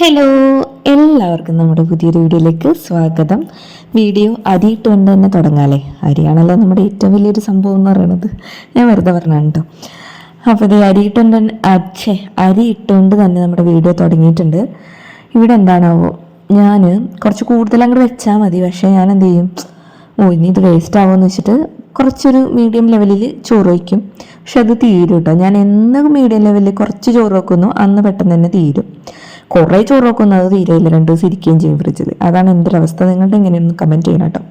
Hello എല്ലാവർക്കും നമ്മുടെ പുതിയൊരു വീഡിയോയിലേക്ക് സ്വാഗതം. വീഡിയോ അരിയിട്ടുകൊണ്ട് തന്നെ തുടങ്ങാല്ലേ? അരിയാണല്ലോ നമ്മുടെ ഏറ്റവും വലിയൊരു സംഭവം എന്ന് പറയുന്നത് ഞാൻ വെറുതെ പറഞ്ഞാണ് കേട്ടോ അപ്പോൾ ഇത് അരിയിട്ടുകൊണ്ട് തന്നെ അച്ഛേ അരി ഇട്ടുകൊണ്ട് തന്നെ നമ്മുടെ വീഡിയോ തുടങ്ങിയിട്ടുണ്ട്. ഇവിടെ എന്താണാവോ ഞാൻ കുറച്ച് കൂടുതൽ അങ്ങോട്ട് വെച്ചാൽ മതി. പക്ഷേ ഞാൻ എന്ത് ചെയ്യും ഓ ഇനി ഇത് വേസ്റ്റ് ആവുമെന്ന് വെച്ചിട്ട് കുറച്ചൊരു മീഡിയം ലെവലിൽ ചോറ് വയ്ക്കും. പക്ഷെ അത് തീരും കേട്ടോ ഞാൻ എന്ന് മീഡിയം ലെവലിൽ കുറച്ച് ചോറ് വെക്കുന്നു. അന്ന് പെട്ടെന്ന് തന്നെ തീരും. കുറേ ഒന്നും അത് തീരെയില്ല. രണ്ട് ദിവസം ഇരിക്കുകയും ചെയ്യും ഫ്രിഡ്ജിൽ അതാണ് എന്റെ അവസ്ഥ. നിങ്ങളുടെ എങ്ങനെയൊന്ന് കമന്റ് ചെയ്യണം കേട്ടോ.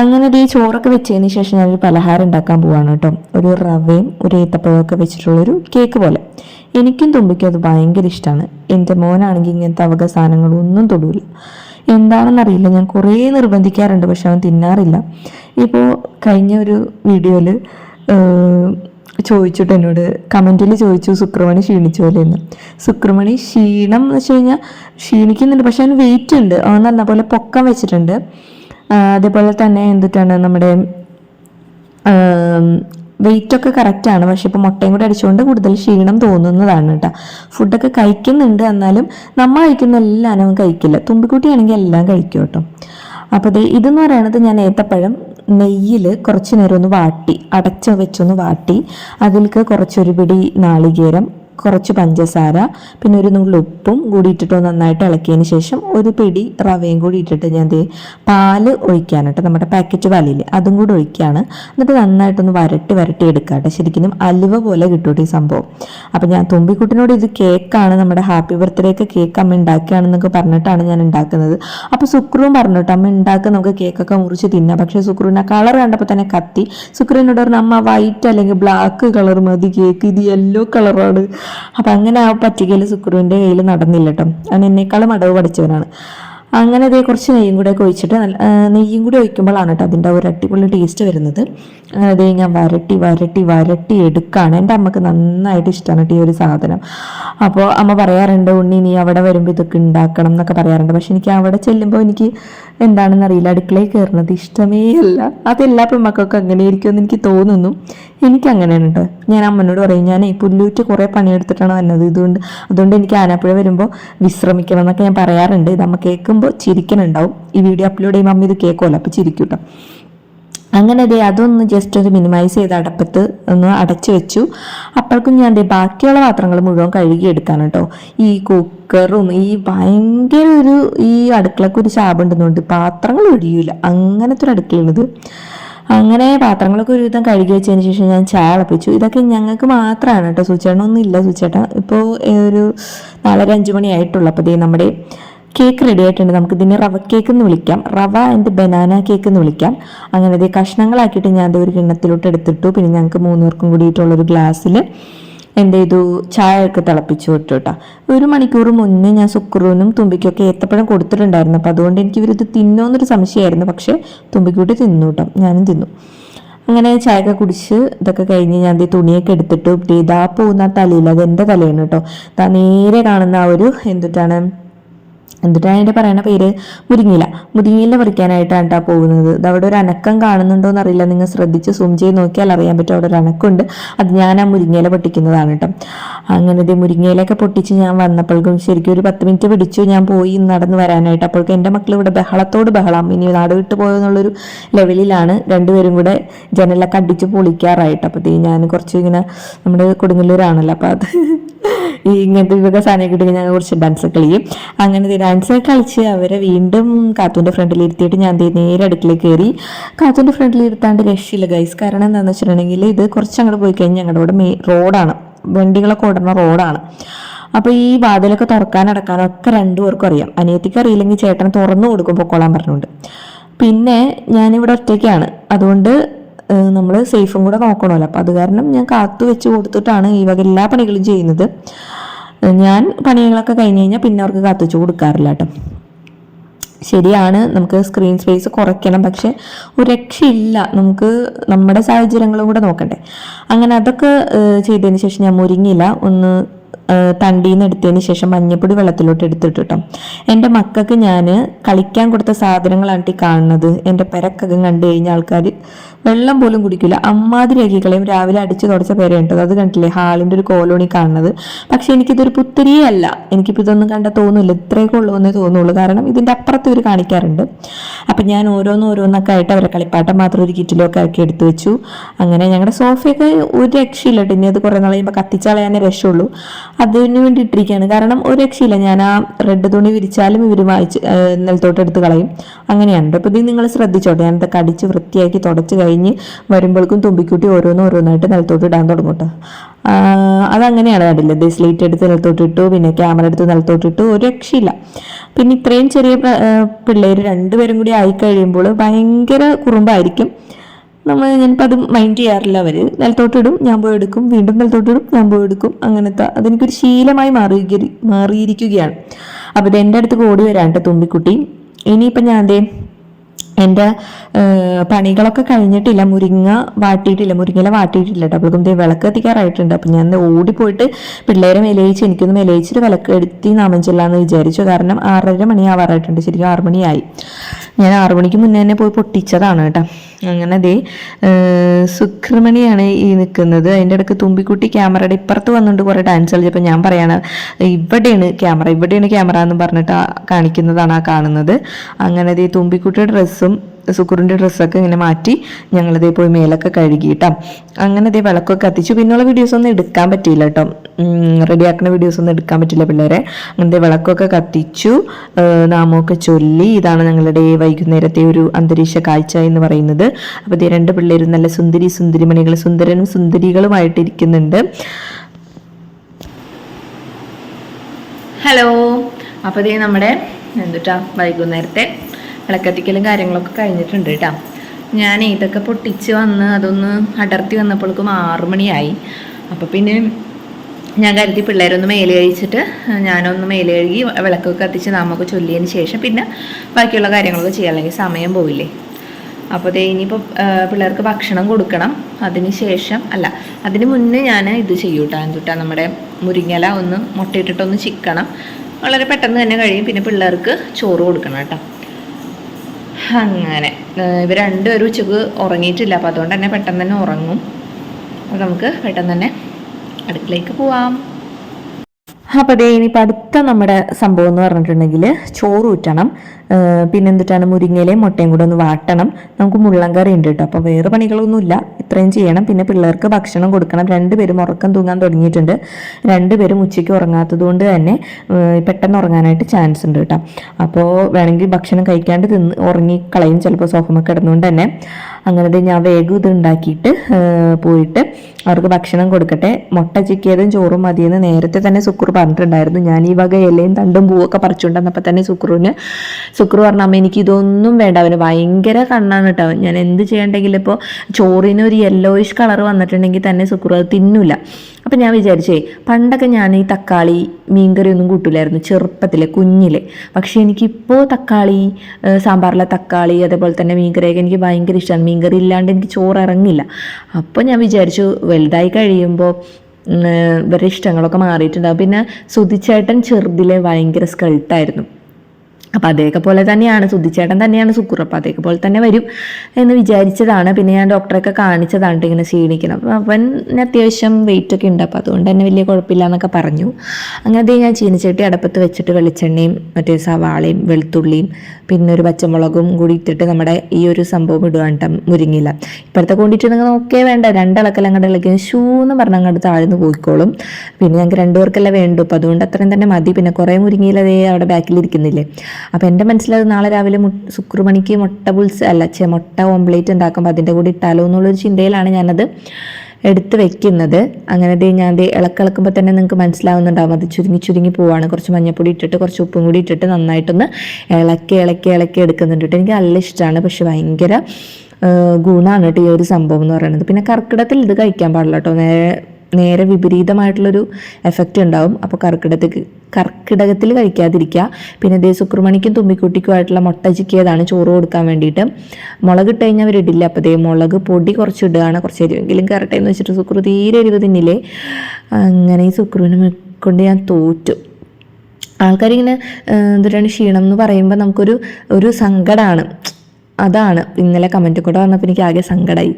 അങ്ങനെ ഈ ചോറൊക്കെ വെച്ചതിന് ശേഷം ഞാനൊരു പലഹാരം ഉണ്ടാക്കാൻ പോവാണ് കേട്ടോ. ഒരു റവയും ഒരു ഏത്തപ്പഴമൊക്കെ വെച്ചിട്ടുള്ളൊരു കേക്ക് പോലെ. എനിക്കും തുമ്പിക്കും അത് ഭയങ്കര ഇഷ്ടമാണ് എന്റെ മോനാണെങ്കിൽ ഇങ്ങനത്തെ അവക സാധനങ്ങളൊന്നും തൊടൂല. എന്താണെന്നറിയില്ല ഞാൻ കുറേ നിർബന്ധിക്കാറുണ്ട് പക്ഷെ അവൻ തിന്നാറില്ല. ഇപ്പോൾ കഴിഞ്ഞ ഒരു വീഡിയോയിൽ ചോദിച്ചിട്ട് എന്നോട് കമന്റിൽ ചോദിച്ചു സുക്രമണി ക്ഷീണിച്ചു പോലെയെന്ന്. സുക്രമണി ക്ഷീണം എന്ന് വെച്ച് കഴിഞ്ഞാൽ ക്ഷീണിക്കുന്നുണ്ട് പക്ഷെ അവന് വെയിറ്റ് ഉണ്ട്. അവൻ നല്ലപോലെ പൊക്കം വെച്ചിട്ടുണ്ട്. അതേപോലെ തന്നെ എന്തിട്ടാണ് നമ്മുടെ വെയിറ്റൊക്കെ കറക്റ്റാണ് പക്ഷെ ഇപ്പോൾ മുട്ടയും കൂടെ അടിച്ചുകൊണ്ട് കൂടുതൽ ക്ഷീണം തോന്നുന്നതാണ് കേട്ടോ. ഫുഡൊക്കെ കഴിക്കുന്നുണ്ട് എന്നാലും നമ്മൾ കഴിക്കുന്ന എല്ലാം അവൻ കഴിക്കില്ല. തുമ്പിക്കുട്ടിയാണെങ്കിൽ എല്ലാം കഴിക്കും കേട്ടോ. അപ്പോൾ ഇതെന്ന് പറയുന്നത് ഞാൻ ഏത്തപ്പഴം നെയ്യിൽ കുറച്ച് നേരം ഒന്ന് വാട്ടി അടച്ച വെച്ചൊന്ന് വാട്ടി. അതിലേക്ക് കുറച്ചൊരു പിടി നാളികേരം കുറച്ച് പഞ്ചസാര പിന്നെ ഒരു നുള്ളു ഉപ്പും കൂടി ഇട്ടിട്ട് നന്നായിട്ട് ഇളക്കിയതിന് ശേഷം ഒരു പിടി റവയും കൂടി ഇട്ടിട്ട് ഞാൻ ദേ പാൽ ഒഴിക്കാനായിട്ട് നമ്മുടെ പാക്കറ്റ് പാലില്ലേ അതും കൂടി ഒഴിക്കുകയാണ്. എന്നിട്ട് നന്നായിട്ടൊന്ന് വരട്ടി വരട്ടി എടുക്കാട്ടെ ശരിക്കും അലുവ പോലെ കിട്ടും ഈ സംഭവം. അപ്പം ഞാൻ തുമ്പിക്കുട്ടിനോട് ഇത് കേക്കാണ് നമ്മുടെ ഹാപ്പി ബർത്ത്ഡേക്ക് കേക്ക് അമ്മ ഉണ്ടാക്കുകയാണെന്നൊക്കെ പറഞ്ഞിട്ടാണ് ഞാൻ ഉണ്ടാക്കുന്നത്. അപ്പോൾ സുക്രുവും പറഞ്ഞിട്ട് അമ്മ ഉണ്ടാക്കുക നമുക്ക് കേക്കൊക്കെ മുറിച്ച് തിന്നാം. പക്ഷേ സുക്രുവിനെ കളർ കണ്ടപ്പോൾ തന്നെ കത്തി. സുക്രുവിനോട് പറഞ്ഞു അമ്മ വൈറ്റ് അല്ലെങ്കിൽ ബ്ലാക്ക് കളർ മതി കേക്ക് ഇത് യെല്ലോ കളറാണ് അപ്പം അങ്ങനെ ആ പറ്റികയിൽ സുക്രുവിന്റെ കയ്യിൽ നടന്നില്ല കേട്ടോ അവൻ എന്നെക്കാളും അടവ് പഠിച്ചവനാണ്. അങ്ങനെ അതേ കുറച്ച് നെയ്യും കൂടെ ഒഴിച്ചിട്ട് നല്ല നെയ്യും കൂടി ഒഴിക്കുമ്പോഴാണ് കേട്ടോ അതിന്റെ ഒരു അടിപൊളി ടേസ്റ്റ് വരുന്നത്. അങ്ങനെ അതേ ഞാൻ വരട്ടി വരട്ടി വരട്ടി എടുക്കുകയാണ്. എന്റെ അമ്മയ്ക്ക് നന്നായിട്ട് ഇഷ്ടമാണ് ഈ ഒരു സാധനം. അപ്പോൾ അമ്മ പറയാറുണ്ട് ഉണ്ണി നീ അവിടെ വരുമ്പോൾ ഇതൊക്കെ ഉണ്ടാക്കണം എന്നൊക്കെ പറയാറുണ്ട്. പക്ഷെ എനിക്ക് അവിടെ ചെല്ലുമ്പോൾ എനിക്ക് എന്താണെന്ന് അറിയില്ല. അടുക്കളയിൽ കയറുന്നത് ഇഷ്ടമേ അല്ല. അതെല്ലാ പെൺമക്കൾക്കും അങ്ങനെ ഇരിക്കുമെന്ന് എനിക്ക് തോന്നുന്നു. എനിക്ക് അങ്ങനെയാണ് കേട്ടോ ഞാൻ അമ്മനോട് പറയും ഞാൻ ഈ പുല്ലൂറ്റ് കുറേ പണിയെടുത്തിട്ടാണ് വന്നത്. ഇതുകൊണ്ട് അതുകൊണ്ട് എനിക്ക് ആനപ്പുഴ വരുമ്പോൾ വിശ്രമിക്കണം എന്നൊക്കെ ഞാൻ പറയാറുണ്ട്. ഇത് അമ്മ കേൾക്കുമ്പോൾ ചിരിക്കണുണ്ടാവും. ഈ വീഡിയോ അപ്ലോഡ് ചെയ്യുമ്പോൾ അമ്മ ഇത് കേൾക്കുമല്ലോ അപ്പോൾ ചിരിക്കും അങ്ങനെ ദേ അതൊന്ന് ജസ്റ്റ് ഒന്ന് മിനിമൈസ് ചെയ്ത് അടപ്പത്ത് ഒന്ന് അടച്ചു വെച്ചു. അപ്പോഴേക്കും ഞാൻ ദേ ബാക്കിയുള്ള പാത്രങ്ങൾ മുഴുവൻ കഴുകി എടുക്കാൻ കേട്ടോ. ഈ കുക്കറും ഈ ഭയങ്കര ഒരു ഈ അടുക്കളക്ക് ഒരു ശാപുണ്ടെന്നുണ്ട് പാത്രങ്ങൾ ഒഴിയൂല. അങ്ങനത്തെ ഒരു അടുക്കളയാണിത്. അങ്ങനെ പാത്രങ്ങളൊക്കെ ഒരുവിധം കഴുകി വെച്ചതിന് ശേഷം ഞാൻ ചായ തിളപ്പിച്ചു. ഇതൊക്കെ ഞങ്ങൾക്ക് മാത്രമാണ് കേട്ടോ. സൂചേട്ടനൊന്നും ഇല്ല സൂചേട്ടൻ ഇപ്പോൾ ഒരു നാലര അഞ്ച് മണി ആയിട്ടുള്ളൂ അപ്പോൾ ദേ നമ്മുടെ കേക്ക് റെഡി ആയിട്ടുണ്ട്. നമുക്ക് ഇതിനെ റവ കേക്ക് എന്ന് വിളിക്കാം. റവ ആൻഡ് ബനാന കേക്ക് എന്ന് വിളിക്കാം. അങ്ങനെ ഇത് കഷ്ണങ്ങളാക്കിയിട്ട് ഞാൻ അത് ഒരു കിണ്ണത്തിലോട്ട് എടുത്തിട്ടു. പിന്നെ ഞങ്ങൾക്ക് മൂന്നുപേർക്കും കൂടിയിട്ടുള്ളൊരു ഗ്ലാസ്സിൽ എന്ത് ചെയ്തു? ചായ ഒക്കെ തിളപ്പിച്ചു വിട്ടു കേട്ടോ ഒരു മണിക്കൂർ മുന്നേ ഞാൻ സുക്രൂനും തുമ്പിക്കൊക്കെ ഏത്തപ്പഴം കൊടുത്തിട്ടുണ്ടായിരുന്നു. അപ്പോൾ അതുകൊണ്ട് എനിക്ക് ഇവരിത് തിന്നോന്നൊരു സംശയമായിരുന്നു. പക്ഷേ തുമ്പിക്കൂട്ടി തിന്നു കേട്ടോ ഞാനും തിന്നു. അങ്ങനെ ചായയൊക്കെ കുടിച്ച് ഇതൊക്കെ കഴിഞ്ഞ് ഞാൻ ഈ തുണിയൊക്കെ എടുത്തിട്ട്. ഇതാ പോകുന്ന തലയിൽ. അത് എന്റെ തലയാണ് കേട്ടോ. നേരെ കാണുന്ന ആ ഒരു എന്തിട്ടാണ്? എന്നിട്ടാണ് അതിന്റെ പറയുന്ന പേര് മുരിങ്ങില മുരിങ്ങില പറിക്കാനായിട്ടാണ് കേട്ടോ പോകുന്നത്. ഇത് അവിടെ ഒരു അനക്കം കാണുന്നുണ്ടോ എന്നറിയില്ല. നിങ്ങൾ ശ്രദ്ധിച്ച് സൂം ചെയ്ത് നോക്കിയാൽ അറിയാൻ പറ്റും അവിടെ ഒരു അനക്കമുണ്ട്. അത് ഞാൻ ആ മുരിങ്ങയില പൊട്ടിക്കുന്നതാണ് കേട്ടോ അങ്ങനെ ഇത് മുരിങ്ങയിലൊക്കെ പൊട്ടിച്ച് ഞാൻ വന്നപ്പോഴേക്കും ശരിക്കും ഒരു പത്ത് മിനിറ്റ് പിടിച്ചു. ഞാൻ പോയി നടന്ന് വരാനായിട്ട്. അപ്പോഴേക്കും എന്റെ മക്കൾ ഇവിടെ ബഹളത്തോട് ബഹളം. ഇനി നാട് വിട്ട് പോയോ എന്നുള്ളൊരു ലെവലിലാണ് രണ്ടുപേരും കൂടെ ജനലൊക്കെ അടിച്ച് പൊളിക്കാറായിട്ട്. അപ്പോൾ ഞാൻ കുറച്ച് ഇങ്ങനെ നമ്മുടെ കൊടുങ്ങല്ലൂരാണല്ലോ. അപ്പോൾ അത് ഈ ഇങ്ങനത്തെ ഇവരുടെ സാധനം കിട്ടി ഞങ്ങൾ കുറച്ച് ഡാൻസ് കളിയും. അങ്ങനെ ഡാൻസ് കളിച്ച് അവരെ വീണ്ടും കാത്തുവിന്റെ ഫ്രണ്ടിൽ ഇരുത്തിയിട്ട് ഞാൻ നേരെ അടുക്കളയിൽ കയറി കാത്തുവിന്റെ ഫ്രണ്ടിൽ ഇരുത്താണ്ട് രക്ഷയില്ല ഗൈസ് കാരണം എന്താണെന്ന് വെച്ചിട്ടുണ്ടെങ്കിൽ ഇത് കുറച്ച് അങ്ങോട്ട് പോയി കഴിഞ്ഞാൽ ഞങ്ങളുടെ ഇവിടെ മെയിൻ റോഡാണ് വണ്ടികളൊക്കെ ഓടുന്ന റോഡാണ് അപ്പോൾ ഈ വാതിലൊക്കെ തുറക്കാൻ അടക്കാനും ഒക്കെ രണ്ടുപേർക്കും അറിയാം. അനിയത്തിക്ക് അറിയില്ലെങ്കിൽ ചേട്ടൻ തുറന്നു കൊടുക്കും പൊക്കോളാൻ പറഞ്ഞുകൊണ്ട്. പിന്നെ ഞാനിവിടെ ഒറ്റയ്ക്കാണ്. അതുകൊണ്ട് നമ്മൾ സേഫും കൂടെ നോക്കണമല്ലോ. അപ്പോൾ അത് കാരണം ഞാൻ കാത്തു വെച്ച് കൊടുത്തിട്ടാണ് ഈ വക എല്ലാ പണികളും ചെയ്യുന്നത്. ഞാൻ പണികളൊക്കെ കഴിഞ്ഞ് കഴിഞ്ഞാൽ പിന്നെ അവർക്ക് കാത്തു വെച്ച് കൊടുക്കാറില്ല കേട്ടോ. ശരിയാണ് നമുക്ക് സ്ക്രീൻ സ്പേസ് കുറയ്ക്കണം പക്ഷെ ഒരു രക്ഷയില്ല. നമുക്ക് നമ്മുടെ സാഹചര്യങ്ങളും കൂടെ നോക്കണ്ടേ. അങ്ങനെ അതൊക്കെ ചെയ്തതിന് ശേഷം ഞാൻ മുരിങ്ങില ഒന്ന് തണ്ടിയിൽ നിന്ന് എടുത്തതിന് ശേഷം മഞ്ഞപ്പൊടി വെള്ളത്തിലോട്ട് എടുത്തിട്ട് കേട്ടോ. എന്റെ മക്കൾക്ക് ഞാൻ കളിക്കാൻ കൊടുത്ത സാധനങ്ങളാണ് ഈ കാണുന്നത്. എന്റെ പെരക്കകം കണ്ടു കഴിഞ്ഞ ആൾക്കാർ വെള്ളം പോലും കുടിക്കില്ല അമ്മാതിരി കളയും രാവിലെ അടിച്ചു തുടച്ച പേരുണ്ടത് അത് കണ്ടില്ലേ ഹാളിന്റെ ഒരു കോലോണി കാണുന്നത്. പക്ഷേ എനിക്കിതൊരു പുത്തിരിയേ അല്ല. എനിക്കിപ്പോൾ ഇതൊന്നും കണ്ട തോന്നില്ല. ഇത്രയൊക്കെ ഉള്ളൂ എന്നേ തോന്നുള്ളൂ. കാരണം ഇതിന്റെ അപ്പുറത്ത് ഇവർ കാണിക്കാറുണ്ട്. അപ്പം ഞാൻ ഓരോന്ന് ഓരോന്നൊക്കെ ആയിട്ട് അവരെ കളിപ്പാട്ടം മാത്രം ഒരു കിറ്റിലൊക്കെ ആക്കി എടുത്തു വെച്ചു. അങ്ങനെ ഞങ്ങളുടെ സോഫയൊക്കെ ഒരു രക്ഷയില്ല കേട്ടോ ഇനി അത് കുറേ നാൾ കഴിയുമ്പോൾ കത്തിച്ചാളയാനേ രക്ഷയുള്ളൂ. അതിന് വേണ്ടി ഇട്ടിരിക്കുകയാണ് കാരണം ഒരു രക്ഷയില്ല. ഞാൻ ആ റെഡ് തുണി വിരിച്ചാലും ഇവർ വായിച്ച് നിലത്തോട്ട് എടുത്ത് കളയും. അങ്ങനെയാണ് അപ്പോൾ ഇത് നിങ്ങൾ ശ്രദ്ധിച്ചോട്ടെ. ഞാനത് കടിച്ച് വൃത്തിയാക്കി തുടച്ച് കഴിഞ്ഞ് വരുമ്പോഴേക്കും തുമ്പിക്കുട്ടി ഓരോന്ന് ഓരോന്നായിട്ട് നിലത്തോട്ട് ഇടാൻ തുടങ്ങും അതങ്ങനെയാണ് കണ്ടില്ല സ്ലേറ്റ് എടുത്ത് നിലത്തോട്ടിട്ടു പിന്നെ ക്യാമറ എടുത്ത് നിലത്തോട്ടിട്ടു ഒരു രക്ഷയില്ല. പിന്നെ ഇത്രയും ചെറിയ പിള്ളേർ രണ്ടുപേരും കൂടി ആയി കഴിയുമ്പോൾ ഭയങ്കര കുറുമ്പായിരിക്കും. നമ്മൾ ഞാനിപ്പോൾ അത് മൈൻഡ് ചെയ്യാറില്ല അവർ നിലത്തോട്ടിടും ഞാൻ പോയി എടുക്കും. വീണ്ടും നിലത്തോട്ടിടും ഞാൻ പോയി എടുക്കും. അങ്ങനത്തെ അതെനിക്കൊരു ശീലമായി മാറി മാറിയിരിക്കുകയാണ്. അപ്പോൾ ഇത് എന്റെ അടുത്ത് ഓടി വരാൻ കേട്ടോ തുമ്പിക്കുട്ടി. ഇനിയിപ്പോൾ ഞാൻ അതേ എന്റെ പണികളൊക്കെ കഴിഞ്ഞിട്ടില്ല. മുരിങ്ങ വാട്ടിയിട്ടില്ല. മുരിങ്ങയില വാട്ടിയിട്ടില്ല ദേ വിളക്ക് എത്തിക്കാറായിട്ടുണ്ട് അപ്പം ഞാൻ ഓടിപ്പോയിട്ട് പിള്ളേരെ മെലയിച്ച് എനിക്കൊന്ന് മെലയിച്ചിട്ട് വിളക്ക് എടുത്തി നാമം ചെല്ലാന്ന് വിചാരിച്ചു. കാരണം ആറര മണിയാവാറായിട്ടുണ്ട്. ശരിക്കും ആറ് മണിയായി. ഞാൻ ആറു മണിക്ക് മുന്നേ തന്നെ പോയി പൊട്ടിച്ചതാണ് കേട്ടോ. അങ്ങനെ ദേ സുക്രമണിയാണ് ഈ നിൽക്കുന്നത് അതിന്റെ ഇടയ്ക്ക് തുമ്പിക്കുട്ടി ക്യാമറയുടെ ഇപ്പുറത്ത് വന്നുകൊണ്ട് കുറേ ഡാൻസ് കളിച്ചപ്പോൾ ഞാൻ പറയാണ് ഇവിടെയാണ് ക്യാമറ ഇവിടെയാണ് ക്യാമറ എന്ന് പറഞ്ഞിട്ട് കാണിക്കുന്നതാണ് ആ കാണുന്നത്. അങ്ങനെ ദേ തുമ്പിക്കുട്ടിയുടെ ഡ്രസ്സും സുക്കുറിന്റെ ഡ്രസ്സൊക്കെ ഇങ്ങനെ മാറ്റി ഞങ്ങളിതേ പോയി മേലൊക്കെ കഴുകിയിട്ടാ. അങ്ങനെ ഇതേ വിളക്കൊക്കെ കത്തിച്ചു. പിന്നെയുള്ള വീഡിയോസ് ഒന്നും എടുക്കാൻ പറ്റിയില്ല കേട്ടോ. റെഡിയാക്കുന്ന വീഡിയോസ് ഒന്നും എടുക്കാൻ പറ്റില്ല പിള്ളേരെ. അങ്ങനത്തെ വിളക്കൊക്കെ കത്തിച്ചു. നാമമൊക്കെ ചൊല്ലി. ഇതാണ് ഞങ്ങളുടെ വൈകുന്നേരത്തെ ഒരു അന്തരീക്ഷ കാഴ്ച എന്ന് പറയുന്നത്. അപ്പോൾ ഇതേ രണ്ട് പിള്ളേരും നല്ല സുന്ദരി സുന്ദരിമണികൾ സുന്ദരനും സുന്ദരികളുമായിട്ടിരിക്കുന്നുണ്ട്. ഹലോ അപ്പോൾ ഇതേ നമ്മുടെ എന്തുട്ടാ? വൈകുന്നേരത്തെ വിളക്കത്തിക്കലും കാര്യങ്ങളൊക്കെ കഴിഞ്ഞിട്ടുണ്ട് കേട്ടോ. ഞാൻ ഇതൊക്കെ പൊട്ടിച്ച് വന്ന് അതൊന്ന് അടർത്തി വന്നപ്പോഴേക്കും ആറു മണിയായി. അപ്പോൾ പിന്നെ ഞാൻ കരുതി പിള്ളേരൊന്ന് മേൽ കഴിച്ചിട്ട് ഞാനൊന്ന് മേൽ കഴുകി വിളക്കൊക്കെ കത്തിച്ച് നാമൊക്കെ ചൊല്ലിയതിന് ശേഷം പിന്നെ ബാക്കിയുള്ള കാര്യങ്ങളൊക്കെ ചെയ്യാം. അല്ലെങ്കിൽ സമയം പോവില്ലേ. അപ്പോൾ ദേ ഇനിയിപ്പോൾ പിള്ളേർക്ക് ഭക്ഷണം കൊടുക്കണം. അതിന് ശേഷം അല്ല അതിന് മുന്നേ ഞാൻ ഇത് ചെയ്യൂട്ടാ എന്തുട്ടാ നമ്മുടെ മുരിങ്ങല ഒന്ന് മുട്ടയിട്ടിട്ടൊന്ന് ചിക്കണം. വളരെ പെട്ടെന്ന് തന്നെ കഴിയും. പിന്നെ പിള്ളേർക്ക് ചോറ് കൊടുക്കണം കേട്ടോ. അങ്ങനെ. ഇവർ രണ്ടുപേരും ഉച്ചയ്ക്ക് ഉറങ്ങിയിട്ടില്ല. അപ്പോൾ അതുകൊണ്ട് തന്നെ പെട്ടെന്ന് തന്നെ ഉറങ്ങും. അപ്പോൾ നമുക്ക് പെട്ടെന്ന് തന്നെ അടുക്കളയ്ക്ക് പോവാം. അപ്പോൾ അതേ ഇനിയിപ്പോൾ അടുത്ത നമ്മുടെ സംഭവം എന്ന് പറഞ്ഞിട്ടുണ്ടെങ്കിൽ ചോറ് ഊറ്റണം. പിന്നെ എന്തിട്ടാണ്? മുരിങ്ങയിലേയും മുട്ടയും കൂടെ ഒന്ന് വാട്ടണം. നമുക്ക് മുള്ളം കറി ഉണ്ട് കേട്ടോ. അപ്പോൾ വേറെ പണികളൊന്നുമില്ല. ഇത്രയും ചെയ്യണം. പിന്നെ പിള്ളേർക്ക് ഭക്ഷണം കൊടുക്കണം. രണ്ടുപേരും ഉറക്കം തൂങ്ങാൻ തുടങ്ങിയിട്ടുണ്ട്. രണ്ടുപേരും ഉച്ചയ്ക്ക് ഉറങ്ങാത്തത് കൊണ്ട് തന്നെ പെട്ടെന്ന് ഉറങ്ങാനായിട്ട് ചാൻസ് ഉണ്ട് കേട്ടോ. അപ്പോൾ വേണമെങ്കിൽ ഭക്ഷണം കഴിക്കാണ്ട് തിന്ന് ഉറങ്ങിക്കളയും ചിലപ്പോൾ സോഫമൊക്കെ കിടന്നുകൊണ്ട് തന്നെ. അങ്ങനെ ഞാൻ വേഗം ഇത് ഉണ്ടാക്കിയിട്ട് പോയിട്ട് അവർക്ക് ഭക്ഷണം കൊടുക്കട്ടെ. മുട്ട ചിക്കിയതും ചോറും മതിയെന്ന് നേരത്തെ തന്നെ സുക്കുർ പറഞ്ഞിട്ടുണ്ടായിരുന്നു. ഞാൻ ഈ വക ഇലയും തണ്ടും പൂവൊക്കെ പറിച്ചുകൊണ്ടിരുന്നപ്പോൾ തന്നെ സുക്രുവിന് സുക്രു പറഞ്ഞ അമ്മ എനിക്ക് ഇതൊന്നും വേണ്ട. അവന് ഭയങ്കര കണ്ണാണ് കേട്ടോ ഞാൻ എന്ത് ചെയ്യണ്ടെങ്കിലും ഇപ്പോൾ ചോറിന് ഒരു യെല്ലോയിഷ് കളർ വന്നിട്ടുണ്ടെങ്കിൽ തന്നെ സുക്രു അത് തിന്നില്ല അപ്പം ഞാൻ വിചാരിച്ചേ പണ്ടൊക്കെ ഞാൻ ഈ തക്കാളി മീൻകറി ഒന്നും കൂട്ടില്ലായിരുന്നു ചെറുപ്പത്തിലെ കുഞ്ഞിലെ. പക്ഷേ എനിക്കിപ്പോൾ തക്കാളി സാമ്പാറിലെ തക്കാളി അതേപോലെ തന്നെ മീൻകറിയൊക്കെ എനിക്ക് ഭയങ്കര ഇഷ്ടമാണ് മീൻകറി ഇല്ലാണ്ട് എനിക്ക് ചോറ് ഇറങ്ങില്ല അപ്പോൾ ഞാൻ വിചാരിച്ചു വലുതായി കഴിയുമ്പോൾ ഇവരുടെ ഇഷ്ടങ്ങളൊക്കെ മാറിയിട്ടുണ്ടാവും. പിന്നെ സുതിച്ചേട്ടൻ ചെറുതിലെ ഭയങ്കര സ്കൾട്ടായിരുന്നു. അപ്പോൾ അതേക്കെ പോലെ തന്നെയാണ് സുദ്ധിച്ചേട്ടൻ തന്നെയാണ് സുക്കുർ അപ്പം അതേക്കെ പോലെ തന്നെ വരും എന്ന് വിചാരിച്ചതാണ്. പിന്നെ ഞാൻ ഡോക്ടറെയൊക്കെ കാണിച്ചതാണ് ഇങ്ങനെ ക്ഷീണിക്കണം അപ്പം അവൻ അത്യാവശ്യം വെയിറ്റ് ഒക്കെ ഉണ്ട്. അപ്പം അതുകൊണ്ട് തന്നെ വലിയ കുഴപ്പമില്ല എന്നൊക്കെ പറഞ്ഞു. അങ്ങനെ ഞാൻ ചീനിച്ചട്ടി അടപ്പത്ത് വെച്ചിട്ട് വെളിച്ചെണ്ണയും മറ്റേ സവാളയും വെളുത്തുള്ളിയും പിന്നെ ഒരു പച്ചമുളകും കൂടി ഇട്ടിട്ട് നമ്മുടെ ഈ ഒരു സംഭവം ഇടുകയാണ് കേട്ടോ മുരിങ്ങില്ല ഇപ്പോഴത്തെ കൊണ്ടിട്ട് നിങ്ങൾ നോക്കേ വേണ്ട രണ്ടിളക്കൽ അങ്ങോട്ട് ഇളക്കി ഷൂ എന്ന് പറഞ്ഞാൽ അങ്ങോട്ട് താഴ്ന്നു പോയിക്കോളും. പിന്നെ ഞങ്ങൾക്ക് രണ്ടുപേർക്കെല്ലാം വേണ്ടു. അപ്പം അതുകൊണ്ട് അത്രയും തന്നെ മതി. പിന്നെ കുറേ മുരിങ്ങിയിലേ അവിടെ ബാക്കിലിരിക്കുന്നില്ലേ അപ്പോൾ എന്റെ മനസ്സിലത് നാളെ രാവിലെ ശുക്രമണിക്ക് മുട്ട പുൽസ് അല്ല ചെ മുട്ട ഓംപ്ലേറ്റ് ഉണ്ടാക്കുമ്പോൾ അതിന്റെ കൂടെ ഇട്ടാലോ എന്നുള്ളൊരു ചിന്തയിലാണ് ഞാനത് എടുത്ത് വെക്കുന്നത്. അങ്ങനെ ദേ ഞാൻ ദേ ഇളക്കിളക്കുമ്പോൾ തന്നെ നിങ്ങൾക്ക് മനസ്സിലാവുന്നുണ്ടാവും. അത് ചുരുങ്ങി ചുരുങ്ങി പോവാണ്. കുറച്ച് മഞ്ഞപ്പൊടി ഇട്ടിട്ട് കുറച്ച് ഉപ്പും കൂടി ഇട്ടിട്ട് നന്നായിട്ടൊന്ന് ഇളക്കി ഇളക്കി ഇളക്കി എടുക്കുന്നുണ്ട് എനിക്ക് നല്ല ഇഷ്ടമാണ് പക്ഷെ ഭയങ്കര ഗുണമാണ് കേട്ടോ ഈ ഒരു സംഭവം എന്ന് പറയുന്നത്. പിന്നെ കർക്കിടത്തിൽ ഇത് കഴിക്കാൻ പാടില്ല കേട്ടോ. നേരെ നേരെ വിപരീതമായിട്ടുള്ളൊരു എഫക്റ്റ് ഉണ്ടാവും. അപ്പോൾ കർക്കിടകത്തിൽ കർക്കിടകത്തിൽ കഴിക്കാതിരിക്കുക. പിന്നെ ഇതേ സുക്രമണിക്കും തുമ്പിക്കുട്ടിക്കുമായിട്ടുള്ള മുട്ട ചിക്കിയതാണ് ചോറ് കൊടുക്കാൻ വേണ്ടിയിട്ട്. മുളക് ഇട്ട് കഴിഞ്ഞാൽ അവരിടില്ല അപ്പോൾ ഇതേ മുളക് പൊടി കുറച്ച് ഇടുകയാണ് കുറച്ച് എരിവെങ്കിലും കയറട്ടെ എന്ന് വെച്ചിട്ട് സുക്രു തീരെ എരിവ് തിന്നില്ലേ? അങ്ങനെ ഈ സുക്രുവിനെ കൊണ്ട് ഞാൻ തോറ്റു. ആൾക്കാരിങ്ങനെ എന്തൊരാണ് ക്ഷീണം എന്ന് പറയുമ്പോൾ നമുക്കൊരു ഒരു സങ്കടമാണ് അതാണ്. ഇന്നലെ കമന്റ് കൂടെ വന്നപ്പോൾ എനിക്ക് ആകെ സങ്കടമായി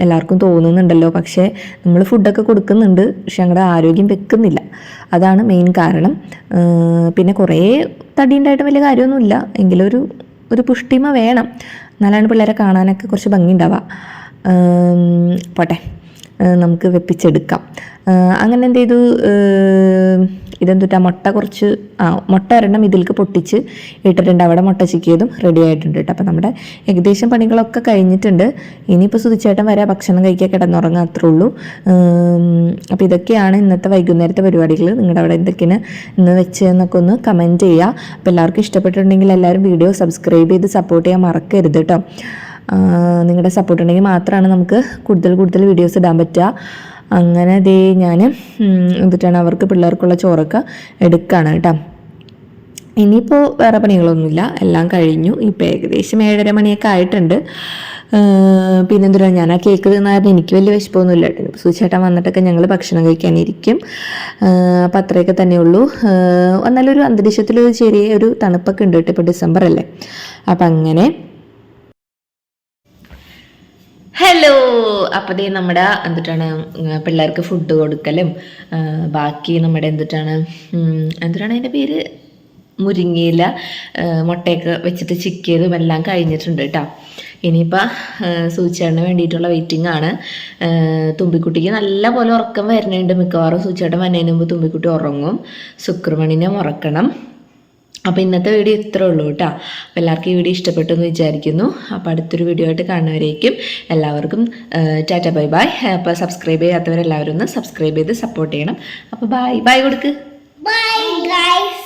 എല്ലാവർക്കും തോന്നുന്നുണ്ടല്ലോ. പക്ഷേ നമ്മൾ ഫുഡൊക്കെ കൊടുക്കുന്നുണ്ട്. പക്ഷെ ഞങ്ങളുടെ ആരോഗ്യം വെക്കുന്നില്ല. അതാണ് മെയിൻ കാരണം. പിന്നെ കുറേ തടി ഉണ്ടായിട്ട് വലിയ കാര്യമൊന്നുമില്ല. എങ്കിലും ഒരു ഒരു പുഷ്ടിമ വേണം. എന്നാലാണ് പിള്ളേരെ കാണാനൊക്കെ കുറച്ച് ഭംഗി ഉണ്ടാവുക പോട്ടെ. നമുക്ക് വെപ്പിച്ചെടുക്കാം. അങ്ങനെ എന്ത് ചെയ്തു? ഇതെന്തുട്ടാ? മുട്ട കുറച്ച് ആ മുട്ട ഒരെണ്ണം ഇതിലേക്ക് പൊട്ടിച്ച് ഇട്ടിട്ടുണ്ട്. അവിടെ മുട്ട ചിക്കിയതും റെഡി ആയിട്ടുണ്ട് കേട്ടോ. അപ്പം നമ്മുടെ ഏകദേശം പണികളൊക്കെ കഴിഞ്ഞിട്ടുണ്ട്. ഇനിയിപ്പോൾ സുതിച്ചേട്ടൻ വരെ. ഭക്ഷണം കഴിക്കാൻ കിടന്നുറങ്ങാൻ അത്രേ ഉള്ളൂ. അപ്പോൾ ഇതൊക്കെയാണ് ഇന്നത്തെ വൈകുന്നേരത്തെ പരിപാടികൾ. നിങ്ങളുടെ അവിടെ എന്തൊക്കെയാണ് ഇന്ന് വെച്ചതെന്നൊക്കെ ഒന്ന് കമന്റ് ചെയ്യുക അപ്പോൾ എല്ലാവർക്കും ഇഷ്ടപ്പെട്ടിട്ടുണ്ടെങ്കിൽ എല്ലാവരും വീഡിയോ സബ്സ്ക്രൈബ് ചെയ്ത് സപ്പോർട്ട് ചെയ്യാൻ മറക്കരുത് കേട്ടോ. നിങ്ങളുടെ സപ്പോർട്ട് ഉണ്ടെങ്കിൽ മാത്രമാണ് നമുക്ക് കൂടുതൽ കൂടുതൽ വീഡിയോസ് ഇടാൻ പറ്റുക. അങ്ങനെ ദേ ഞാൻ എന്നിട്ടാണ് അവർക്ക് പിള്ളേർക്കുള്ള ചോറൊക്കെ എടുക്കുകയാണ് കേട്ടോ. ഇനിയിപ്പോൾ വേറെ പണികളൊന്നുമില്ല. എല്ലാം കഴിഞ്ഞു. ഇപ്പോൾ ഏകദേശം ഏഴര മണിയൊക്കെ ആയിട്ടുണ്ട്. പിന്നെ എന്തിനാ ഞാൻ ആ കേക്ക് തിന്നായിരുന്നു. എനിക്ക് വലിയ വിശപ്പൊന്നുമില്ല. സൂചേട്ടൻ വന്നിട്ടൊക്കെ ഞങ്ങൾ ഭക്ഷണം കഴിക്കാനിരിക്കും. അപ്പം അത്രയൊക്കെ തന്നെ ഉള്ളൂ അന്തരീക്ഷത്തിലൊരു ചെറിയ ഒരു തണുപ്പൊക്കെ ഉണ്ട് കേട്ടോ. ഇപ്പോൾ ഡിസംബർ അല്ലേ അപ്പം അങ്ങനെ ഹലോ അപ്പോൾ ദേ നമ്മുടെ എന്തിട്ടാണ് പിള്ളേർക്ക് ഫുഡ് കൊടുക്കലും ബാക്കി നമ്മുടെ എന്തിട്ടാണ് എന്തിട്ടാണ് അതിന്റെ പേര്? മുരിങ്ങയില മുട്ടയൊക്കെ വെച്ചിട്ട് ചിക്കിയതും എല്ലാം കഴിഞ്ഞിട്ടുണ്ട് കേട്ടോ ഇനിയിപ്പോൾ സൂചിച്ചേട്ടന് വേണ്ടിയിട്ടുള്ള വെയിറ്റിംഗ് ആണ്. തുമ്പിക്കുട്ടിക്ക് നല്ല പോലെ ഉറക്കം വരുന്നുണ്ട് മിക്കവാറും. സൂചിച്ചേട്ടൻ വന്നതിന് മുമ്പ് തുമ്പിക്കുട്ടി ഉറങ്ങും. ശുക്രമണിനെ ഉറക്കണം. അപ്പോൾ ഇന്നത്തെ വീഡിയോ ഇത്രേ ഉള്ളൂ കേട്ടോ. അപ്പോൾ എല്ലാവർക്കും ഈ വീഡിയോ ഇഷ്ടപ്പെട്ടു എന്ന് വിചാരിക്കുന്നു. അപ്പോൾ അടുത്തൊരു വീഡിയോ ആയിട്ട് കാണുന്നവരേക്കും എല്ലാവർക്കും ടാറ്റ ബൈ ബൈ. അപ്പോൾ സബ്സ്ക്രൈബ് ചെയ്യാത്തവരെല്ലാവരും ഒന്ന് സബ്സ്ക്രൈബ് ചെയ്ത് സപ്പോർട്ട് ചെയ്യണം. അപ്പോൾ ബൈ ബൈ കൊടുക്ക്. Bye guys.